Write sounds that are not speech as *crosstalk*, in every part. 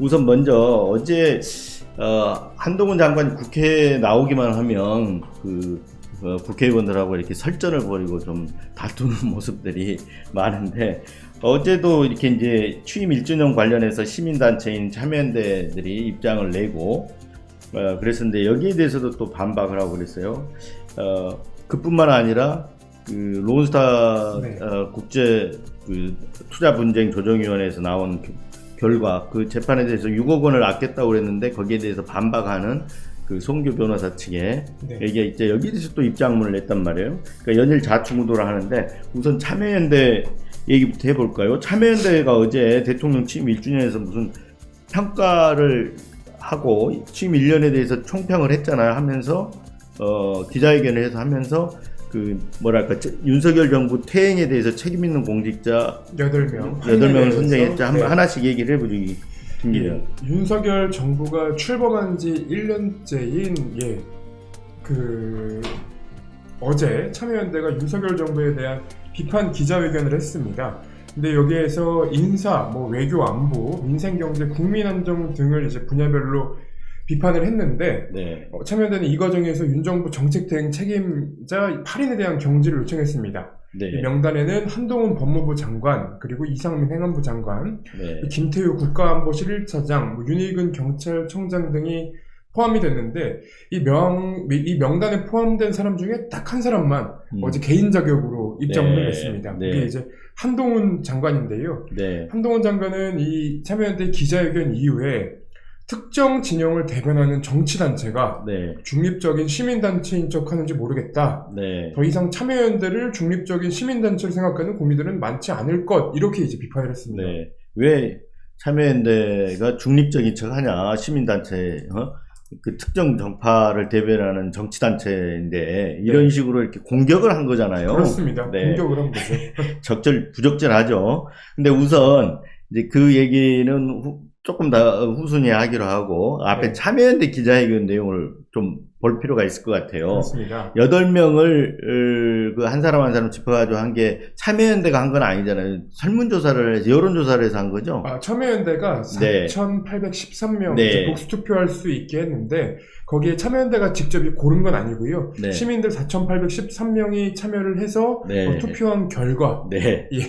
우선 먼저 어제 어, 한동훈 장관이 국회에 나오기만 하면 그 어, 국회의원들하고 이렇게 설전을 벌이고 좀 다투는 *laughs* 모습들이 많은데 어제도 이렇게 이제 취임 1주년 관련해서 시민단체인 참여연대들이 입장을 내고 어, 그랬었는데 여기에 대해서도 또 반박을 하고 그랬어요. 어, 그뿐만 아니라 그 론스타 네. 어, 국제 그 투자 분쟁 조정위원회에서 나온 그 결과 그 재판에 대해서 6억 원을 아꼈다고 그랬는데 거기에 대해서 반박하는 그 송교 변호사 측에 네. 이게 이제 여기에 대해서 또 입장문을 냈단 말이에요. 그러니까 연일 좌충우돌을 하는데 우선 참여연대 얘기부터 해볼까요? 참여연대가 어제 대통령 취임 1주년에서 무슨 평가를 하고 취임 1년에 대해서 총평을 했잖아요. 하면서 어, 기자회견을 해서 하면서 그 뭐랄까 저- 윤석열 정부 퇴행에 대해서 책임 있는 공직자 8명. 8명을 선정했죠. 한, 네. 하나씩 얘기를 해보죠. 이- 김 기자. 예, 윤석열 정부가 출범한 지 1년째인 예, 그 어제 참여연대가 윤석열 정부에 대한 비판 기자회견을 했습니다. 근데 여기에서 인사, 뭐 외교 안보, 민생 경제, 국민 안정 등을 이제 분야별로 비판을 했는데 네. 어, 참여연대는 이 과정에서 윤 정부 정책 대행 책임자 8인에 대한 경질을 요청했습니다. 이 네. 명단에는 한동훈 법무부 장관, 그리고 이상민 행안부 장관, 네. 김태우 국가안보실 1차장, 뭐 윤희근 경찰청장 등이 포함이 됐는데 이 명, 이 명단에 포함된 사람 중에 딱 한 사람만 음. 어제 개인 자격으로 입장문을 네, 냈습니다. 네. 그게 이제 한동훈 장관인데요. 네. 한동훈 장관은 이 참여연대 기자회견 이후에 특정 진영을 대변하는 정치단체가 네. 중립적인 시민단체인 척 하는지 모르겠다. 네. 더 이상 참여연대를 중립적인 시민단체로 생각하는 국민들은 많지 않을 것. 이렇게 이제 비판을 했습니다. 네. 왜 참여연대가 중립적인 척 하냐. 시민단체, 어? 그 특정 정파를 대변하는 정치단체인데 이런 네. 식으로 이렇게 공격을 한 거잖아요. 그렇습니다. 네. 공격을 한 거죠. *laughs* 적절, 부적절하죠. 근데 우선 이제 그 얘기는 후- 조금 더 후순위에 하기로 하고 앞에 네. 참여연대 기자회견 내용을 좀 볼 필요가 있을 것 같아요. 그렇습니다. 여덟 명을 그 한 사람 한 사람 짚어가지고 한 게 참여연대가 한 건 아니잖아요. 설문조사를 해서 여론조사를 해서 한 거죠. 아, 참여연대가 네. 4,813명 네. 복수투표할 수 있게 했는데 거기에 참여연대가 직접 고른 건 아니고요. 네. 시민들 4,813명이 참여를 해서 네. 어, 투표한 결과 네, *laughs* 예,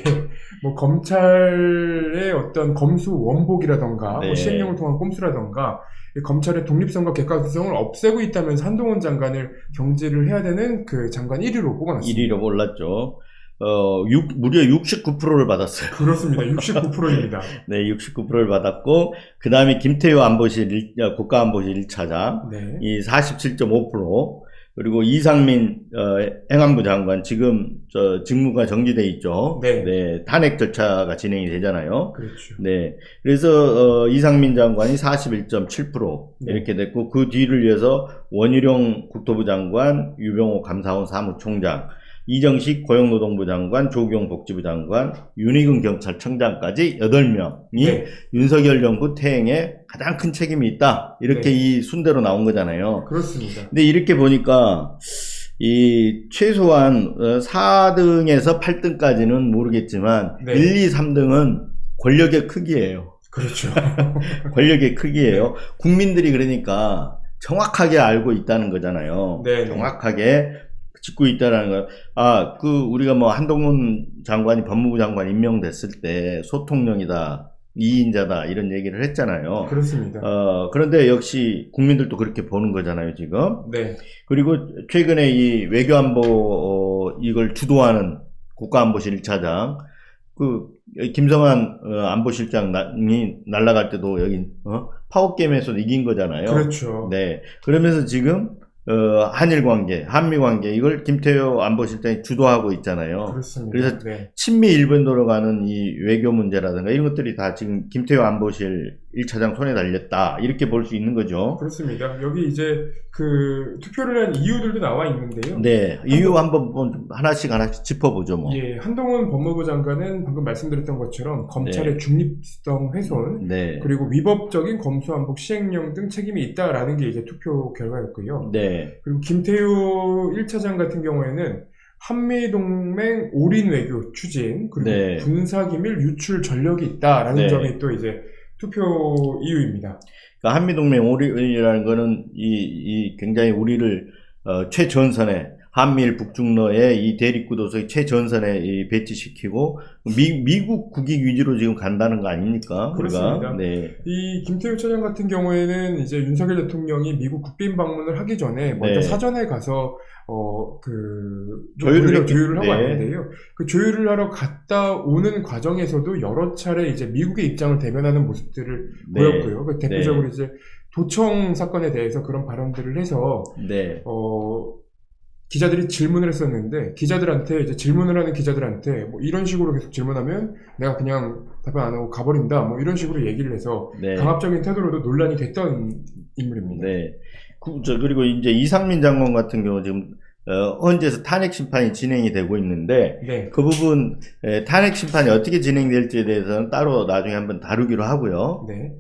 뭐 검찰의 어떤 검수 원복이라던가 네. 뭐 시행령을 통한 꼼수라던가 이 검찰의 독립성과 객관성을 없애고 있다면서 한동훈 장관을 경질을 해야 되는 그 장관 1위로 뽑아놨습니다. 1위로 올랐죠. 어, 육- 무려 69%를 받았어요. 그렇습니다. *laughs* 69%입니다. 네, 69%를 받았고, 그 다음에 김태효 안보실, 일- 어, 국가안보실 1차장, 네. 이 47.5%, 그리고 이상민 어, 행안부 장관 지금 저 직무가 정지돼 있죠. 네. 탄핵 절차가 진행이 되잖아요. 그렇죠. 네. 그래서 어, 이상민 장관이 41.7% 네. 이렇게 됐고 그 뒤를 이어서 원희룡 국토부 장관, 유병호 감사원 사무총장, 이정식 고용노동부 장관, 조경 복지부 장관, 윤희근 경찰청장까지 8명이 네. 윤석열 정부 퇴행에 가장 큰 책임이 있다. 이렇게 네. 이 순대로 나온 거잖아요. 그렇습니다. 근데 이렇게 보니까 이 최소한 4등에서 8등까지는 모르겠지만 네. 1, 2, 3등은 권력의 크기예요. 그렇죠. *laughs* 권력의 크기예요. 국민들이 그러니까 정확하게 알고 있다는 거잖아요. 네. 정확하게 짓고 있다는 거. 아, 그 우리가 뭐 한동훈 장관이 법무부 장관 임명됐을 때 소통령이다. 이인자다 이런 얘기를 했잖아요. 그렇습니다. 어, 그런데 역시 국민들도 그렇게 보는 거잖아요, 지금. 네. 그리고 최근에 이 외교안보 어, 이걸 주도하는 국가안보실 1차장 그 김성한 어, 안보실장이 날아갈 때도 여기 어? 파워게임에서 이긴 거잖아요. 그렇죠. 네. 그러면서 지금 어, 한일 관계, 한미 관계 이걸 김태효 안보실장이 주도하고 있잖아요. 그렇습니다. 그래서 네. 친미 일본으로 가는 이 외교 문제라든가 이런 것들이 다 지금 김태효 안보실 1차장 손에 달렸다. 이렇게 볼 수 있는 거죠. 그렇습니다. 여기 이제 그 투표를 한 이유들도 나와 있는데요. 네. 이유 한번 뭐 하나씩 하나씩 짚어보죠, 뭐. 예, 한동훈 법무부 장관은 방금 말씀드렸던 것처럼 검찰의 네. 중립성 훼손 네. 그리고 위법적인 검수완복 시행령 등 책임이 있다라는 게 이제 투표 결과였고요. 네. 그리고 김태우 1차장 같은 경우에는 한미동맹 올인 외교 추진 그리고 네. 군사기밀 유출 전력이 있다라는 네. 점이 또 이제 투표 이유입니다. 그러니까 한미동맹 오리라는 거는 이, 이 굉장히 우리를 어, 최전선에 한미일 북중러의 이 대립구도서의 최전선에 이 배치시키고 미, 미국 국익 위주로 지금 간다는 거 아닙니까? 우리가? 그렇습니다. 네. 이 김태우 차장 같은 경우에는 이제 윤석열 대통령이 미국 국빈 방문을 하기 전에 먼저 네. 사전에 가서 어그 조율을 했- 조율을 하고 네. 왔는데요. 그 조율을 하러 갔다 오는 과정에서도 여러 차례 이제 미국의 입장을 대변하는 모습들을 네. 보였고요. 그 대표적으로 이제 도청 사건에 대해서 그런 발언들을 해서 네. 어, 기자들이 질문을 했었는데 기자들한테 이제 질문을 하는 기자들한테 뭐 이런 식으로 계속 질문하면 내가 그냥 답변 안 하고 가버린다 뭐 이런 식으로 얘기를 해서 네. 강압적인 태도로도 논란이 됐던 인물입니다. 네. 그, 저, 그리고 이제 이상민 장관 같은 경우 지금 어, 헌재에서 탄핵 심판이 진행이 되고 있는데 네. 그 부분 에, 탄핵 심판이 어떻게 진행될지에 대해서는 따로 나중에 한번 다루기로 하고요. 네.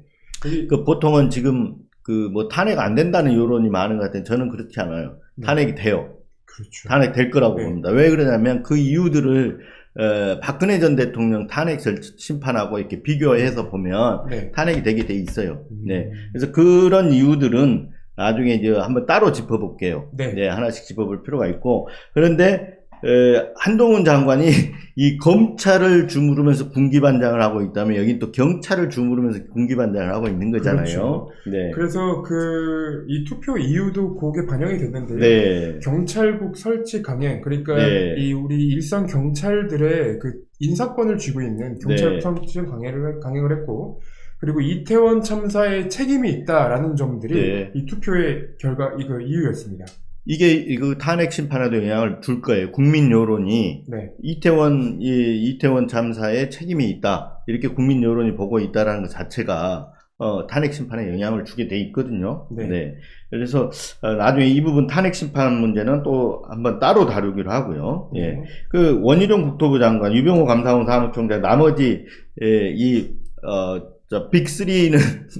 이- 그 보통은 지금 그 뭐 탄핵 안 된다는 여론이 많은 것 같은데 저는 그렇지 않아요. 네. 탄핵이 돼요. 그렇죠. 탄핵 될 거라고 네. 봅니다. 왜 그러냐면 그 이유들을 어, 박근혜 전 대통령 탄핵 절- 심판하고 이렇게 비교해서 보면 네. 탄핵이 되게 돼 있어요. 음. 네. 그래서 그런 이유들은 나중에 이제 한번 따로 짚어볼게요. 네. 하나씩 짚어볼 필요가 있고 그런데 에, 한동훈 장관이 이 검찰을 주무르면서 군기반장을 하고 있다면 여긴 또 경찰을 주무르면서 군기반장을 하고 있는 거잖아요. 네. 그래서 그 이 투표 이유도 그게 반영이 됐는데요. 네. 경찰국 설치 강행 그러니까 네. 이 우리 일선 경찰들의 그 인사권을 쥐고 있는 경찰국 네. 설치 강행을 강행을 했고 그리고 이태원 참사에 책임이 있다라는 점들이 네. 이 투표의 결과 이거 이유였습니다. 이게 이거 탄핵 심판에도 영향을 줄 거예요. 국민 여론이 네, 이태원 이 이태원 참사에 책임이 있다 이렇게 국민 여론이 보고 있다라는 것 자체가 어, 탄핵 심판에 영향을 주게 돼 있거든요. 네. 그래서 어, 나중에 이 부분 탄핵 심판 문제는 또 한번 따로 다루기로 하고요. 예. 네. 그 원희룡 국토부 장관, 유병호 감사원 사무총장, 나머지 예, 이 어, 저 빅3는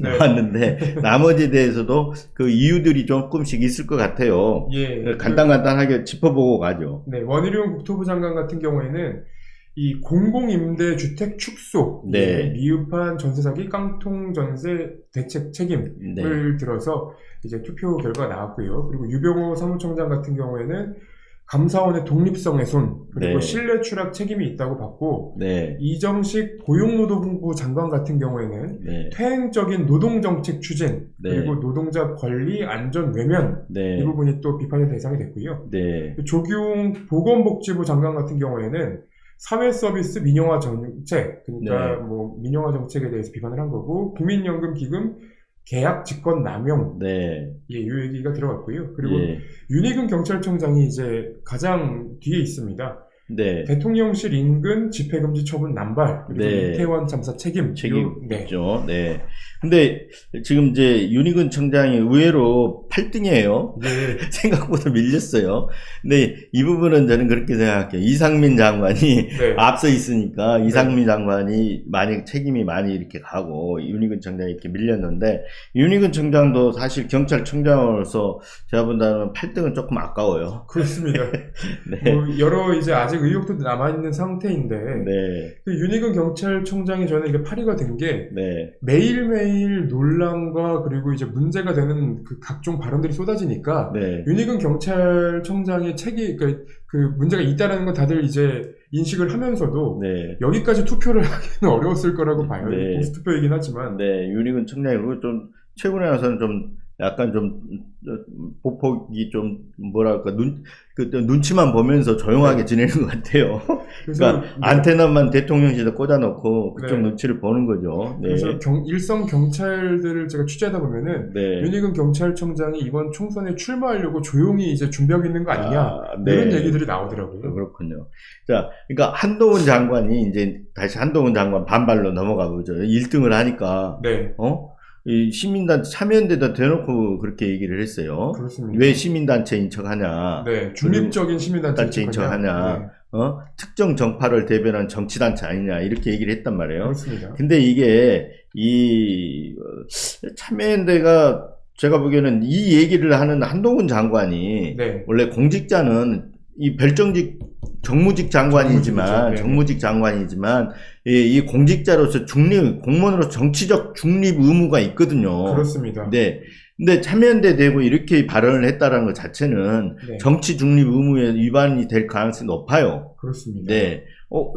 네. *laughs* 나왔는데 나머지에 대해서도 그 이유들이 조금씩 있을 것 같아요. 예, 그- 간단간단하게 짚어보고 가죠. 네, 원희룡 국토부 장관 같은 경우에는 이 공공임대 주택 축소 네. 미흡한 전세 사기 깡통 전세 대책 책임을 네. 들어서 이제 투표 결과가 나왔고요. 그리고 유병호 사무총장 같은 경우에는 감사원의 독립성 훼손 그리고 네. 신뢰 추락 책임이 있다고 받고 네. 이정식 고용노동부 장관 같은 경우에는 네. 퇴행적인 노동 정책 추진 네. 그리고 노동자 권리 안전 외면 네. 이 부분이 또 비판의 대상이 됐고요. 네. 조기용 보건복지부 장관 같은 경우에는 사회 서비스 민영화 정책, 그러니까 네. 뭐 민영화 정책에 대해서 비판을 한 거고 국민연금 기금 계약 직권 남용 네. 예, 이 얘기가 들어갔고요. 그리고 예. 윤희근 경찰청장이 이제 가장 뒤에 있습니다. 네. 대통령실 인근 집회금지 처분 남발 그리고 네. 이태원 참사 책임 요- 네. 네. 근데 지금 이제 윤희근 청장이 의외로 8등이에요. 네. *laughs* 생각보다 밀렸어요. 근데 이 부분은 저는 그렇게 생각해요. 이상민 장관이 네. *laughs* 앞서 있으니까 이상민 장관이 많이 책임이 많이 이렇게 가고 윤희근 청장이 이렇게 밀렸는데 윤희근 청장도 사실 경찰청장으로서 제가 본다면 8등은 조금 아까워요. 그렇습니다. *laughs* 네. 뭐 여러 이제 아직 의혹도 남아 있는 상태인데 네. 그 윤희근 경찰청장이 저는 이게 파리가 된 게 네. 매일매일 논란과 그리고 이제 문제가 되는 그 각종 발언들이 쏟아지니까 네. 윤희근 경찰청장의 책이 그, 그 문제가 있다라는 건 다들 이제 인식을 하면서도 네. 여기까지 투표를 *laughs* 하기는 어려웠을 거라고 봐요. 네. 보수 투표이긴 하지만 네, 윤희근 청장이 그리고 좀 최근에 와서는 좀 약간 좀 어, 보폭이 좀 뭐랄까 눈 그 눈치만 보면서 조용하게 지내는 것 같아요. *laughs* 그러니까 안테나만 대통령실에 꽂아놓고 그쪽 네. 눈치를 보는 거죠. 네, 그래서 경- 일선 경찰들을 제가 취재하다 보면은 네. 윤희근 경찰청장이 이번 총선에 출마하려고 조용히 이제 준비하고 있는 거 아니냐 아, 네. 이런 얘기들이 나오더라고요. 그렇군요. 자, 그러니까 한동훈 장관이 이제 다시 한동훈 장관 반발로 넘어가 보죠. 1등을 하니까 네, 어? 이 시민단체 참여연대도 대놓고 그렇게 얘기를 했어요. 그렇습니다. 왜 시민단체인 척하냐? 네, 중립적인 시민단체 단체인 척하냐? 어? 특정 정파를 대변한 정치단체 아니냐 이렇게 얘기를 했단 네, 말이에요. 그렇습니다. 근데 이게 이 어, 참여연대가 제가 보기에는 이 얘기를 하는 한동훈 장관이 네, 원래 공직자는 이 별정직 정무직 장관이지만 정무직이죠. 네. 정무직 장관이지만 이, 이 공직자로서 중립 공무원으로 정치적 중립 의무가 있거든요. 그렇습니다. 네. 근데 참여연대 되고 이렇게 발언을 했다라는 것 자체는 네, 정치 중립 의무에 위반이 될 가능성이 높아요. 그렇습니다. 네. 어,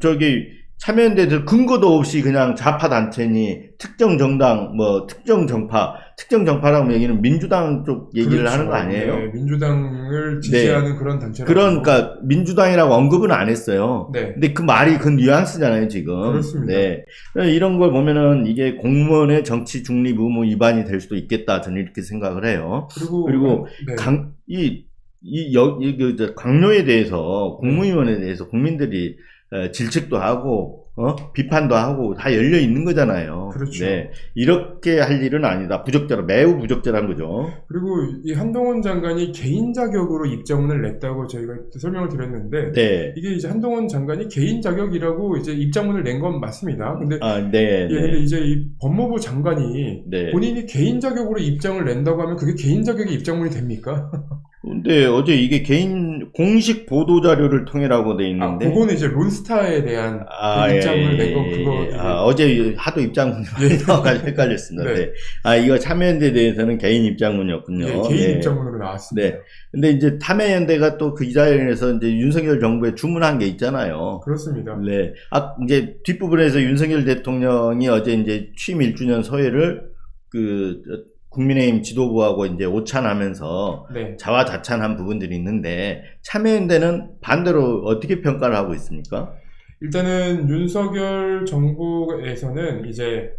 저기, 참여연대들 근거도 없이 그냥 좌파 단체니 특정 정당, 뭐, 특정 정파, 특정 정파라고 얘기는 민주당 쪽 얘기를 그렇죠. 하는 거 아니에요? 네, 민주당을 지지하는 그런 단체라고. 그러니까 민주당이라고 언급은 안 했어요. 네, 근데 그 말이 그 뉘앙스잖아요, 지금. 그렇습니다. 네. 이런 걸 보면은 이게 공무원의 정치 중립 의무 위반이 될 수도 있겠다. 저는 이렇게 생각을 해요. 그리고 그리고 네, 강, 이, 이, 여, 이, 그, 저, 강요에 대해서, 국무위원에 대해서 국민들이 에, 질책도 하고, 어? 비판도 하고, 다 열려 있는 거잖아요. 그렇죠. 네. 이렇게 할 일은 아니다. 부적절한, 매우 부적절한 거죠. 그리고 이 한동훈 장관이 개인 자격으로 입장문을 냈다고 저희가 설명을 드렸는데 네. 이게 이제 한동훈 장관이 개인 자격이라고 이제 입장문을 낸 건 맞습니다. 근데 아, 네. 예, 근데 네. 이제 이 법무부 장관이 네. 본인이 개인 자격으로 입장을 낸다고 하면 그게 개인 자격의 입장문이 됩니까? *laughs* 근데 어제 이게 개인, 공식 보도 자료를 통해라고 돼 아, 있는데. 그거는 이제 론스타에 대한 그 입장문을 낸 거, 그거. 이게- 아, 어제 하도 입장문이 많이 예. 나와가지고 헷갈렸습니다. 네. 네. 아, 이거 참여연대에 대해서는 개인 입장문이었군요. 예, 개인 네. 입장문으로 나왔습니다. 네. 근데 이제 참여연대가 또 그 자리에서 이제 윤석열 정부에 주문한 게 있잖아요. 그렇습니다. 네. 아, 이제 뒷부분에서 윤석열 대통령이 어제 이제 취임 1주년 서해를 그 저, 국민의힘 지도부하고 이제 오찬하면서 네. 자화자찬한 부분들이 있는데 참여연대는 반대로 어떻게 평가를 하고 있습니까? 일단은 윤석열 정부에서는 이제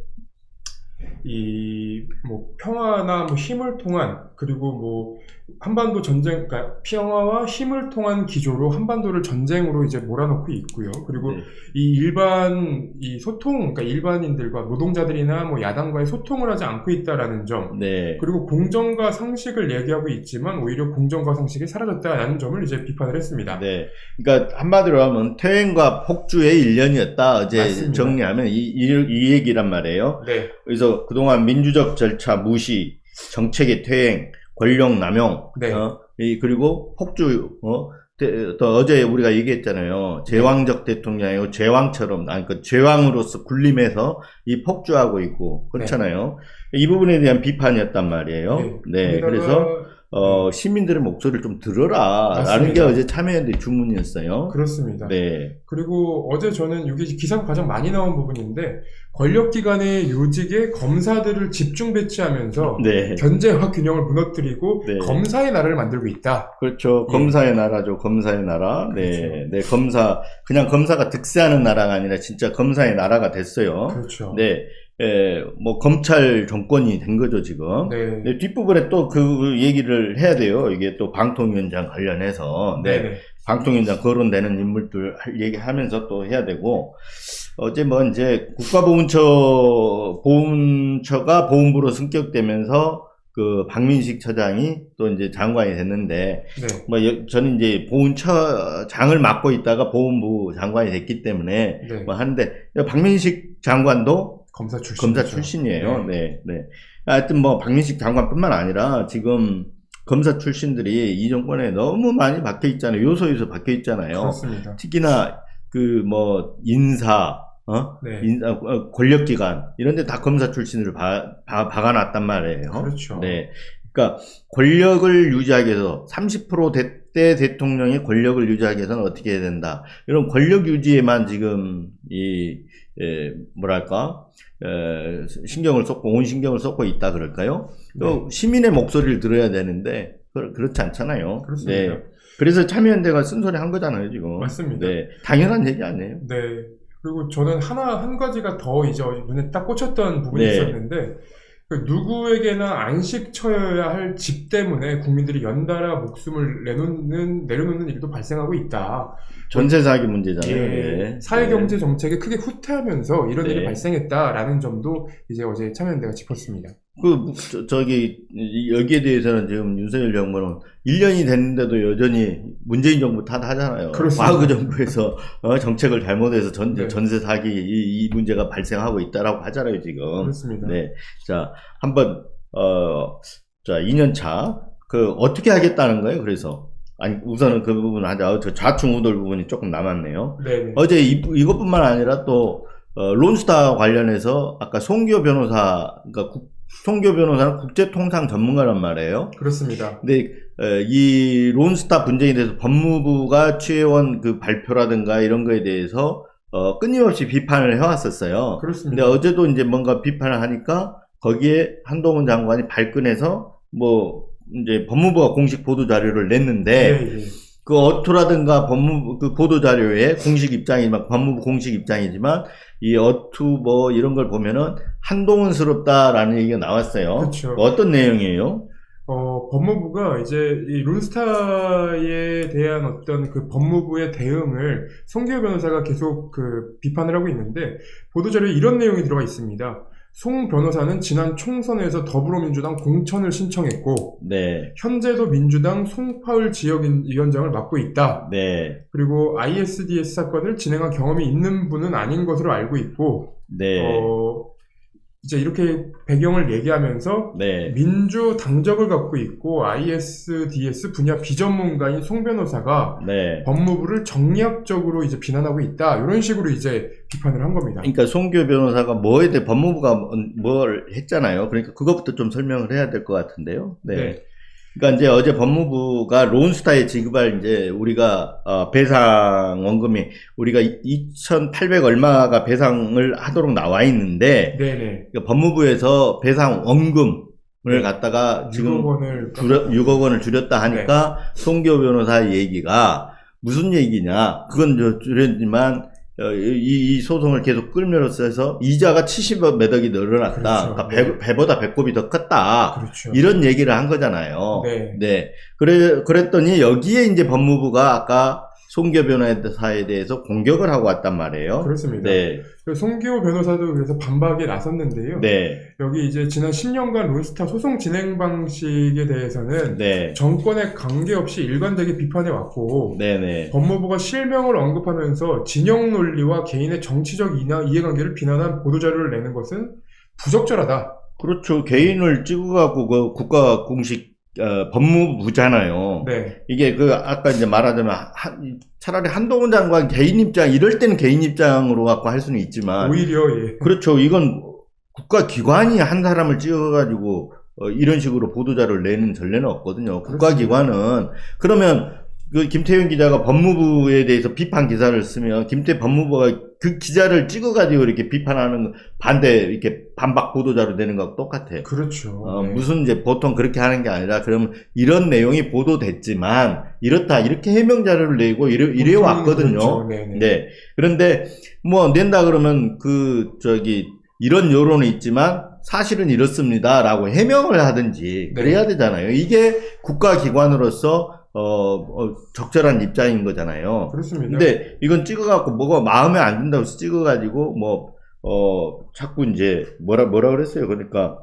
이 뭐 평화나 뭐 힘을 통한 그리고 뭐 한반도 전쟁 그러니까 평화와 힘을 통한 기조로 한반도를 전쟁으로 이제 몰아넣고 있고요. 그리고 네. 이 일반 이 소통 그러니까 일반인들과 노동자들이나 뭐 야당과의 소통을 하지 않고 있다라는 점 네. 그리고 공정과 상식을 얘기하고 있지만 오히려 공정과 상식이 사라졌다라는 점을 이제 비판을 했습니다. 네. 그러니까 한마디로 하면 퇴행과 폭주의 일년이었다. 어제 맞습니다. 정리하면 이, 이, 이 얘기란 말이에요. 네, 그래서 그동안 민주적 절차 무시, 정책의 퇴행, 권력 남용, 네. 어, 이, 그리고 폭주, 어, 대- 또 어제 우리가 얘기했잖아요. 제왕적 대통령이고 제왕처럼, 아니, 그 제왕으로서 군림해서 이 폭주하고 있고, 그렇잖아요. 이 부분에 대한 비판이었단 말이에요. 네. 거기다가 그래서, 어, 시민들의 목소리를 좀 들어라. 라는 맞습니다. 게 어제 참여연대 주문이었어요. 그렇습니다. 네. 그리고 어제 저는 이게 기사가 가장 많이 나온 부분인데 권력기관의 요직에 검사들을 집중 배치하면서 네. 견제와 균형을 무너뜨리고 네. 검사의 나라를 만들고 있다. 그렇죠. 예. 검사의 나라죠. 검사의 나라. 네. 그렇죠. 네. 검사, 그냥 검사가 득세하는 나라가 아니라 진짜 검사의 나라가 됐어요. 그렇죠. 네. 에, 뭐, 검찰 정권이 된 거죠, 지금. 네. 네, 뒷부분에 또 그 얘기를 해야 돼요. 이게 또 방통위원장 관련해서. 네. 네. 방통위원장 거론되는 인물들 할- 얘기하면서 또 해야 되고, 어제 뭐 이제 국가보훈처, 보훈처가 보훈부로 승격되면서 그 박민식 처장이 또 이제 장관이 됐는데, 네. 뭐 여- 저는 이제 보훈처장을 맡고 있다가 보훈부 장관이 됐기 때문에 네. 뭐 하는데, 박민식 장관도 검사 출신. 검사 출신이에요. 네, 네. 하여튼 뭐 박민식 장관뿐만 아니라 지금 검사 출신들이 이 정권에 너무 많이 박혀 있잖아요. 요소요소 박혀 있잖아요. 그렇습니다. 특히나 그 뭐 인사, 어? 네. 인사, 어, 권력기관 이런 데 다 검사 출신을 바, 바, 박아놨단 말이에요. 그렇죠. 네. 그러니까 권력을 유지하기 위해서 30%대 대통령의 권력을 유지하기 위해서는 어떻게 해야 된다. 이런 권력 유지에만 지금 이 에, 뭐랄까 에, 신경을 쏟고 온 신경을 쏟고 있다 그럴까요? 또 시민의 목소리를 들어야 되는데 그, 그렇지 않잖아요. 그렇습니다. 네. 그래서 참여연대가 쓴소리 한 거잖아요 지금. 맞습니다. 네. 당연한 얘기 아니에요. 네. 그리고 저는 하나 한 가지가 더 이제 눈에 딱 꽂혔던 부분이 네. 있었는데 그 누구에게나 안식처여야 할 집 때문에 국민들이 연달아 목숨을 내놓는 내려놓는 일도 발생하고 있다. 전세 사기 문제잖아요. 예, 네. 사회경제 정책에 크게 후퇴하면서 이런 네. 일이 발생했다라는 점도 이제 어제 참여연대가 짚었습니다. 그, 저, 기 여기에 대해서는 지금 윤석열 정부는 1년이 됐는데도 여전히 문재인 정부 탓 하잖아요. 그렇습니다. 과거 정부에서 어, 정책을 잘못해서 전, 네. 전세 사기 이, 이 문제가 발생하고 있다라고 하잖아요, 지금. 그렇습니다. 네. 자, 한번, 어, 자, 2년 차. 그, 어떻게 하겠다는 거예요, 그래서? 아니 우선은 그 부분 하자. 어, 저 좌충 우돌 부분이 조금 남았네요. 네. 어제 이, 이것뿐만 아니라 또 어, 론스타 관련해서 아까 송교 변호사, 그러니까 국- 송교 변호사는 국제통상 전문가란 말이에요. 그렇습니다. 근데 어, 이 론스타 분쟁에 대해서 법무부가 취해온 그 발표라든가 이런 거에 대해서 어, 끊임없이 비판을 해왔었어요. 근데 그렇습니다. 어제도 이제 뭔가 비판을 하니까 거기에 한동훈 장관이 발끈해서 뭐 이제 법무부가 공식 보도 자료를 냈는데 네, 예. 그 어투라든가 법무부 그 보도 자료에 공식 입장이지만 법무부 공식 입장이지만 이 어투 뭐 이런 걸 보면은 한동훈스럽다라는 얘기가 나왔어요. 그렇죠. 어떤 내용이에요? 어, 법무부가 이제 이 론스타에 대한 어떤 그 법무부의 대응을 송기호 변호사가 계속 그 비판을 하고 있는데 보도자료에 이런 내용이 들어가 있습니다. 송 변호사는 지난 총선에서 더불어민주당 공천을 신청했고 네, 현재도 민주당 송파울 지역위원장을 맡고 있다. 네, 그리고 ISDS 사건을 진행한 경험이 있는 분은 아닌 것으로 알고 있고 네, 어, 이제 이렇게 배경을 얘기하면서 네, 민주 당적을 갖고 있고 ISDS 분야 비전문가인 송 변호사가 네. 법무부를 정략적으로 이제 비난하고 있다 이런 식으로 이제 비판을 한 겁니다. 그러니까 송교 변호사가 뭐에 대해 법무부가 뭘 했잖아요. 그러니까 그것부터 좀 설명을 해야 될 것 같은데요. 네. 네. 그러니까 이제 어제 법무부가 론스타에 지급할 이제 우리가 어, 배상 원금이 우리가 2,800 얼마가 배상을 하도록 나와 있는데 네네. 그러니까 법무부에서 배상 원금 을 네. 갖다가 지금 6억 원을 줄여, 6억 원을 줄였다 하니까 송교 변호사 얘기가 무슨 얘기냐? 그건 저 줄였지만 어, 이, 이 소송을 계속 끌면서 해서 이자가 70억 몇 억이 늘어났다. 그렇죠. 그러니까 배, 배보다 배꼽이 더 컸다. 그렇죠. 이런 얘기를 한 거잖아요. 네. 네. 그래, 그랬더니 여기에 이제 법무부가 아까 송교 변호사에 대해서 공격을 하고 왔단 말이에요. 그렇습니다. 네. 그 송기호 변호사도 그래서 반박에 나섰는데요. 네. 여기 이제 지난 10년간 론스타 소송 진행 방식에 대해서는 네. 정권에 관계없이 일관되게 비판해 왔고 네네. 법무부가 실명을 언급하면서 진영 논리와 개인의 정치적 이나 이해관계를 비난한 보도자료를 내는 것은 부적절하다. 그렇죠. 개인을 찍어갖고 그 국가 공식 어, 법무부잖아요. 네, 이게 그 아까 이제 말하자면 한- 차라리 한동훈 장관 개인 입장 이럴 때는 개인 입장으로 갖고 할 수는 있지만 오히려 예. 그렇죠. 이건 국가 기관이 한 사람을 찍어가지고 어, 이런 식으로 보도자료를 내는 전례는 없거든요. 국가 기관은 그러면 그 김태현 기자가 법무부에 대해서 비판 기사를 쓰면 김태 법무부가 그 기자를 찍어가지고 이렇게 비판하는 반대 이렇게 반박 보도자료 내는 거하고 똑같아요. 그렇죠. 어, 네. 무슨 이제 보통 그렇게 하는 게 아니라 그러면 이런 내용이 보도됐지만 이렇다 이렇게 해명 자료를 내고 이래, 이래 왔거든요. 그렇죠. 네, 네. 네. 그런데 뭐 낸다 그러면 그 저기 이런 여론이 있지만 사실은 이렇습니다라고 해명을 하든지 네. 그래야 되잖아요. 이게 국가 기관으로서 어, 어, 적절한 입장인 거잖아요. 그렇습니다. 근데 이건 찍어갖고 뭐가 마음에 안 든다고 해서 찍어가지고 뭐 어, 자꾸 이제 뭐라 뭐라 그랬어요. 그러니까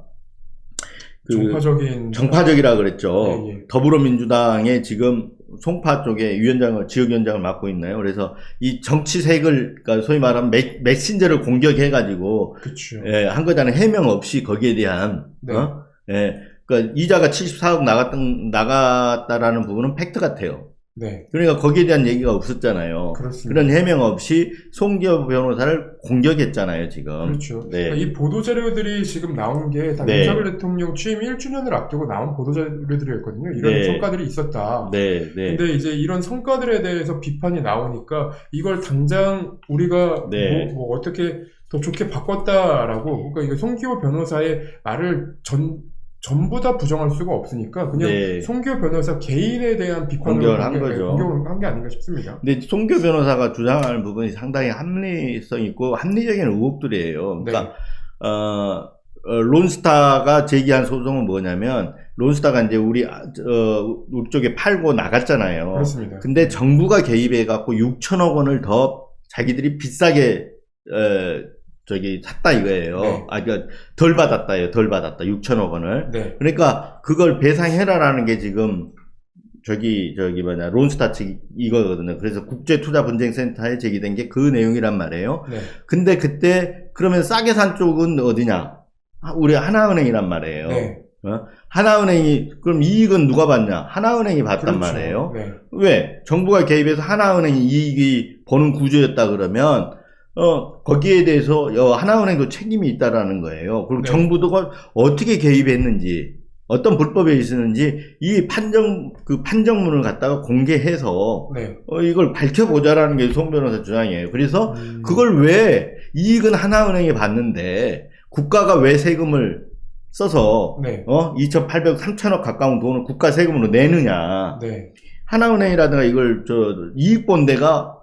그 정파적인 정파적이라 그랬죠. 예, 예. 더불어민주당의 지금 송파 쪽에 위원장을 지역위원장을 맡고 있나요? 그래서 이 정치색을 그러니까 소위 말하면 메, 메신저를 공격해가지고 그렇죠. 예, 한 거잖아요. 해명 없이 거기에 대한 네. 어? 예, 그러니까 이자가 74억 나갔던 나갔다라는 부분은 팩트 같아요. 네, 그러니까 거기에 대한 얘기가 없었잖아요. 그렇습니다. 그런 해명 없이 송기호 변호사를 공격했잖아요, 지금. 그렇죠. 네. 이 보도 자료들이 지금 나온 게다 네. 윤석열 대통령 취임 1주년을 앞두고 나온 보도 자료들이었거든요. 이런 네. 성과들이 있었다. 네, 네. 근데 이제 이런 성과들에 대해서 비판이 나오니까 이걸 당장 우리가 네. 뭐, 뭐 어떻게 더 좋게 바꿨다라고 그러니까 이게 송기호 변호사의 말을 전 전부 다 부정할 수가 없으니까 그냥 네. 송기호 변호사 개인에 대한 비판을 한 거죠. 공격을 한 게 아닌가 싶습니다. 근데 송교 변호사가 주장하는 부분이 상당히 합리성 있고 합리적인 의혹들이에요. 그러니까 네. 어, 어, 론스타가 제기한 소송은 뭐냐면 론스타가 이제 우리 아, 어, 우리 쪽에 팔고 나갔잖아요. 그렇습니다. 근데 정부가 개입해 갖고 6천억 원을 더 자기들이 비싸게 어, 저기 샀다 이거예요. 네. 아, 그러니까 덜 받았다요. 덜 받았다. 6천억 원을. 네. 그러니까 그걸 배상해라라는 게 지금 저기 저기 뭐냐 론스타 측 이거거든요. 그래서 국제투자분쟁센터에 제기된 게 그 내용이란 말이에요. 네. 근데 그때 그러면 싸게 산 쪽은 어디냐? 아, 우리 하나은행이란 말이에요. 네. 어? 하나은행이 그럼 이익은 누가 받냐? 하나은행이 받단 그렇죠. 말이에요. 네. 왜? 정부가 개입해서 하나은행이 이익이 버는 구조였다 그러면 어 거기에 대해서 어, 하나은행도 책임이 있다라는 거예요. 그리고 네. 정부도 어떻게 개입했는지 어떤 불법에 있었는지 이 판정 그 판정문을 갖다가 공개해서 네. 어, 이걸 밝혀보자라는 게 송 변호사 주장이에요. 그래서 음, 그걸 왜 이익은 하나은행이 받는데 국가가 왜 세금을 써서 네. 어 2,800, 3천억 가까운 돈을 국가 세금으로 내느냐? 네. 하나은행이라든가 이걸 저 이익 본대가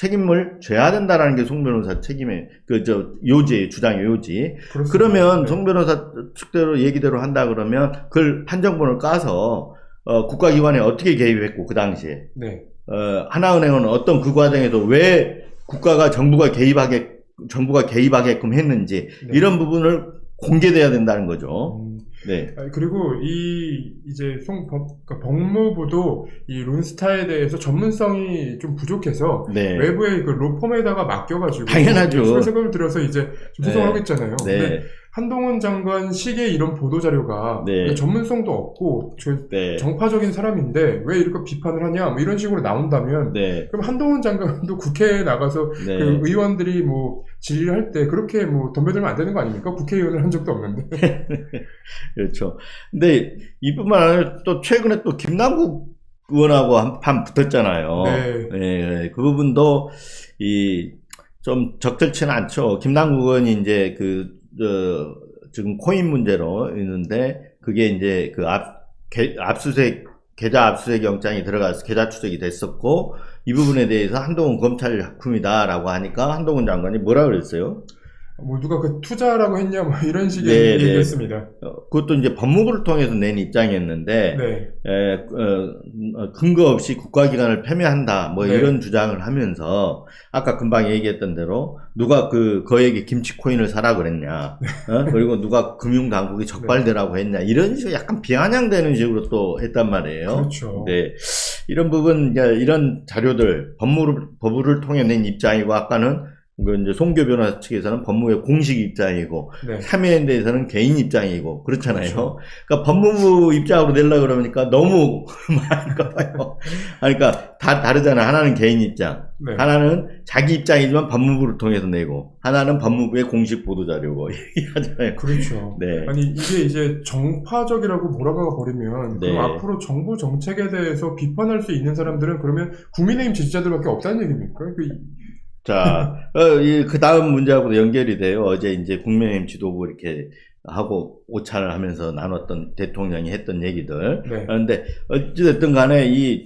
책임을 져야 된다라는 게 송 변호사 책임의 그 저 요지 주장의 요지. 그렇습니다. 그러면 네. 송 변호사 측대로 얘기대로 한다 그러면 그걸 판정본을 까서 어, 국가기관에 어떻게 개입했고 그 당시에 네. 어, 하나은행은 어떤 그 과정에서 왜 국가가 정부가 개입하게 정부가 개입하게끔 했는지 네. 이런 부분을 공개돼야 된다는 거죠. 음, 네, 아, 그리고 이 이제 송 법, 그러니까 법무부도 이 론스타에 대해서 전문성이 좀 부족해서 네, 외부의 그 로펌에다가 맡겨가지고 당연하죠. 세금을 들여서 이제 좀 네. 소송을 하겠잖아요. 근데 네, 한동훈 장관 식의 이런 보도 자료가 네. 전문성도 없고 저- 네, 정파적인 사람인데 왜 이렇게 비판을 하냐 뭐 이런 식으로 나온다면 네, 그럼 한동훈 장관도 *laughs* 국회에 나가서 네. 그 의원들이 뭐 질의를 할 때 그렇게 뭐 덤벼들면 안 되는 거 아닙니까? 국회의원을 한 적도 없는데. *laughs* 그렇죠. 근데 이뿐만 아니라 또 최근에 또 김남국 의원하고 한판 붙었잖아요. 네. 예, 그 부분도 이 좀 적절치는 않죠. 김남국 의원이 이제 그 저, 지금 코인 문제로 있는데 그게 이제 그 압, 개- 압수수색 계좌 압수수색 영장이 들어가서 계좌 추적이 됐었고 이 부분에 대해서 한동훈 검찰 작품이다라고 하니까 한동훈 장관이 뭐라 그랬어요? 뭐 누가 그 투자라고 했냐 뭐 이런 식의 네, 네. 얘기했습니다. 어, 그것도 이제 법무부를 통해서 낸 입장이었는데 네. 에, 어, 어, 근거 없이 국가기관을 폄훼한다 뭐 네. 이런 주장을 하면서 아까 금방 얘기했던 대로 누가 그 거에게 김치 코인을 사라 그랬냐 어? 그리고 누가 금융당국이 적발되라고 했냐 이런 식으로 약간 비아냥되는 식으로 또 했단 말이에요. 그렇죠. 네. 이런 부분, 이런 자료들, 법무를, 법무를 통해 낸 입장이고, 아까는 그 이제 송교 변호사 측에서는 법무의 공식 입장이고, 네. 참여에 대해서는 개인 입장이고, 그렇잖아요. 그렇죠. 그러니까 법무부 입장으로 내려고 그러니까 너무 *laughs* 많은가 봐요. 그러니까 다 다르잖아요. 하나는 개인 입장, 네. 하나는 자기 입장이지만 법무부를 통해서 내고, 하나는 법무부의 공식 보도 자료고, *laughs* 얘기하잖아요. 그렇죠. 네. 아니 이게 이제 정파적이라고 몰아가 버리면 네. 그럼 앞으로 정부 정책에 대해서 비판할 수 있는 사람들은 그러면 국민의힘 지지자들밖에 없다는 얘기입니까? 그 자, 어, 이, 그 다음 문제하고도 연결이 돼요. 어제 이제 국민의힘 지도부 이렇게 하고 오찬을 하면서 나눴던 대통령이 했던 얘기들. 네. 그런데 어찌됐든 간에 이,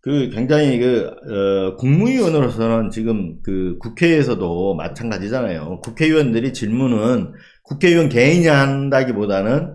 그 굉장히 그, 어, 국무위원으로서는 지금 그 국회에서도 마찬가지잖아요. 국회의원들이 질문은 국회의원 개인이 한다기보다는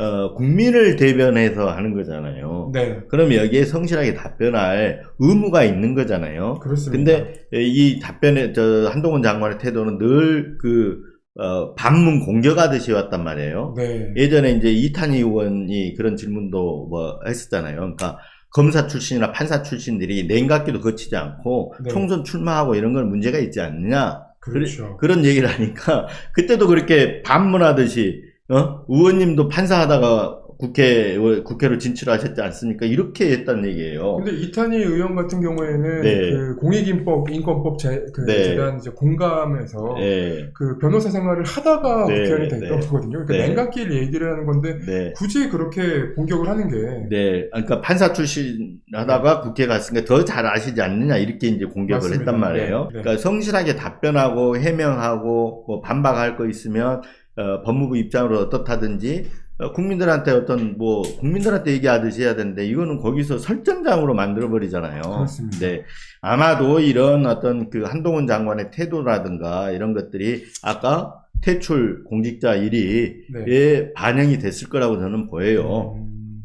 어, 국민을 대변해서 하는 거잖아요. 네. 그럼 여기에 성실하게 답변할 의무가 있는 거잖아요. 그렇습니다. 근데 이 답변에 저 한동훈 장관의 태도는 늘그 어, 반문 공격하듯이 왔단 말이에요. 네. 예전에 이제 이탄희 의원이 그런 질문도 뭐 했었잖아요. 그러니까 검사 출신이나 판사 출신들이 냉각기도 거치지 않고 네. 총선 출마하고 이런 건 문제가 있지 않느냐 그렇죠. 그런 얘기를 하니까 *laughs* 그때도 그렇게 반문하듯이 어? 의원님도 판사하다가 국회 국회로 진출하셨지 않습니까? 이렇게 했다는 얘기예요. 근데 이탄희 의원 같은 경우에는 네. 그 공익인법 인권법 제, 그 네. 재단 이제 공감에서 예, 그 변호사 생활을 하다가 네, 국회의원이 됐던 네. 거거든요. 그러니까 네. 냉각길 얘기를 하는 건데 네. 굳이 그렇게 공격을 하는 게 네, 그러니까 판사 출신 하다가 국회 갔으니까 더 잘 아시지 않느냐 이렇게 이제 공격을 맞습니다. 했단 말이에요. 네, 네. 그러니까 성실하게 답변하고 해명하고 뭐 반박할 거 있으면 어, 법무부 입장으로 어떻다든지 어, 국민들한테 어떤 뭐 국민들한테 얘기하듯이 해야 되는데 이거는 거기서 설전장으로 만들어 버리잖아요. 그렇습니다. 네, 아마도 이런 어떤 그 한동훈 장관의 태도라든가 이런 것들이 아까 퇴출 공직자 1위에 네. 반영이 됐을 거라고 저는 보여요. 음,